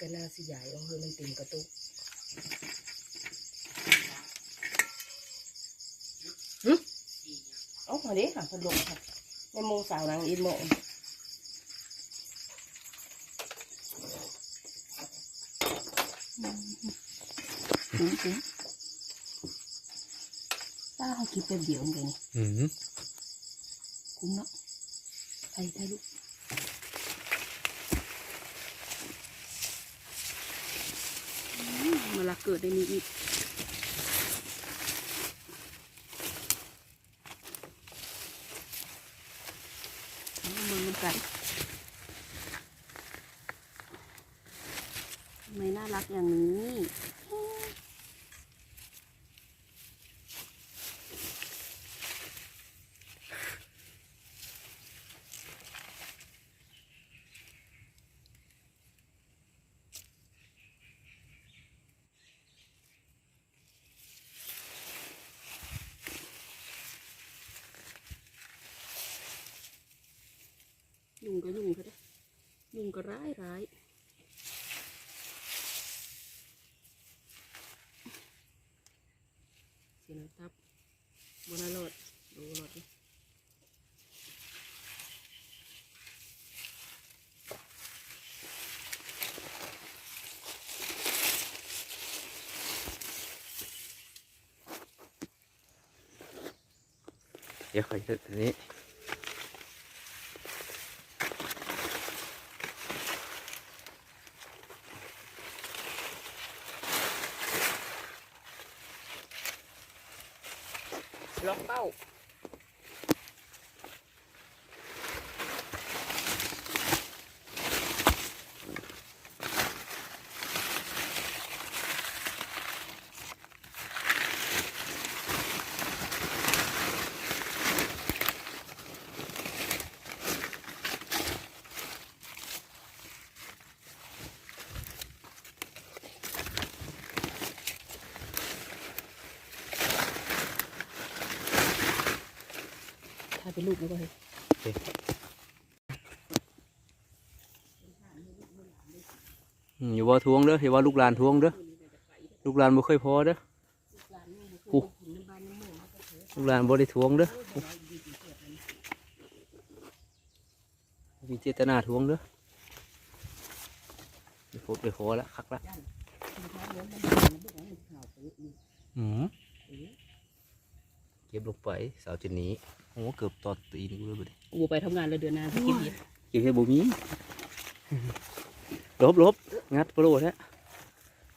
ก็น่าสิใหญ่เอาเฮ้ยมันเต็มกระตุกหึเอาพอดีค่ะพัดลมค่ะในโมงสาวนางอินโมงคุ้มคุ้มป้าเขาคิดเป็นเดียวเหมือนกันนี่อืมคุ้มเนาะไทยไทยลูกอืมมาละ เกิดในนี้อีกเอมันกันไม่น่ารักอย่างนี้ ยุงก็ยุงก็ได้ยุงก็ร้ายร้ายเสียงตับบนอรดดูรถดิเดี๋ยวขออันนี้ ล็อกเป้า ถ้าเป็นลูกมันก็เฮ้ยอืมอย่าว่าทวงเด้ออย่าว่าลูกหลานทวงเด้อลูกหลานบ่เคยพอเด้อปุ๊ลูกหลานบ่ได้ทวงเด้อมีเจตนาทวงเด้อไปพบไปขอละคักละอืมเก็บลงไปสาวจะหนี โอ้เกือบตอดตีนกูเลยบ่ดิกูไปทำงานเลยเดือนหน้าจะกินเบียร์เก็บแค่บ่มีลบลบงัดโปรโลแท้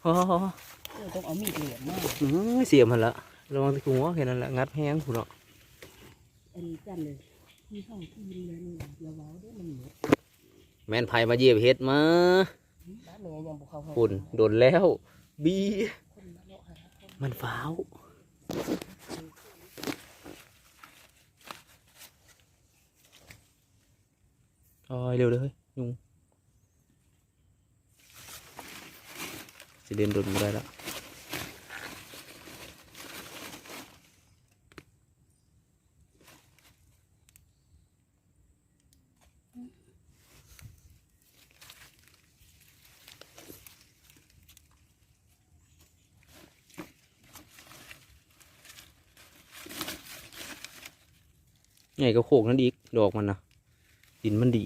ฮ่าฮ่าฮ่าเออต้องเอามีดเหลี่ยมมากอื้อเสียมหันละระวังที่หัวแค่นั้นแหละงัดแห้งผู้เนาะอันนี้จันเลยมีห้องที่ยินเลยนี่อย่าเว้าได้มันเหนียวแม่นไผมาเยียบเฮ็ดมาบ้านแม่ยังบุกเข้าห้องปุ่นโดนแล้ว บีคนมาเลาะหาคนมันฟ้าว โอ้ยเร็วเลยยุงสิเดินโดนไม่ได้แล้วใหญ่ก็โขกนั่นอีกดอกมันนะ ดินมันดี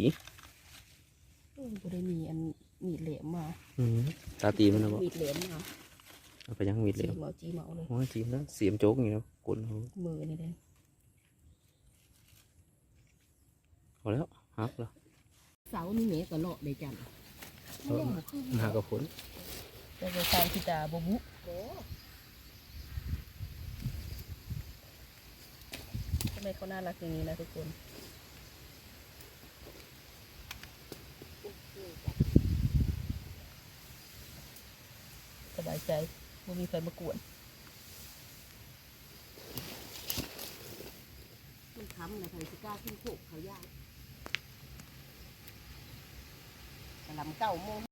เออบ่ได้มีอันมีดเหลี่ยมมาอืมตาตีมันนะบ่มีดเหลี่ยมมาเอาไปยังมีดเหลจีวเมาจีเมาเลยโอ้ยจีมแล้วเสียมโจ๊กอย่างนี้แล้วกลนเขามือนี่เด้พอแล้วฮักแล้วเสานี่แม่ก็เลาะเลยจันเออหากระผลแต่ก็สร้างที่ตาบ่บุทำไมเขาน่ารักอย่างนี้นะทุกคนสบาย ใจบ่มีไฟมากวนมันทำนะใครสิกล้าขึ้นโขกเขายากกะลำเก้าโมง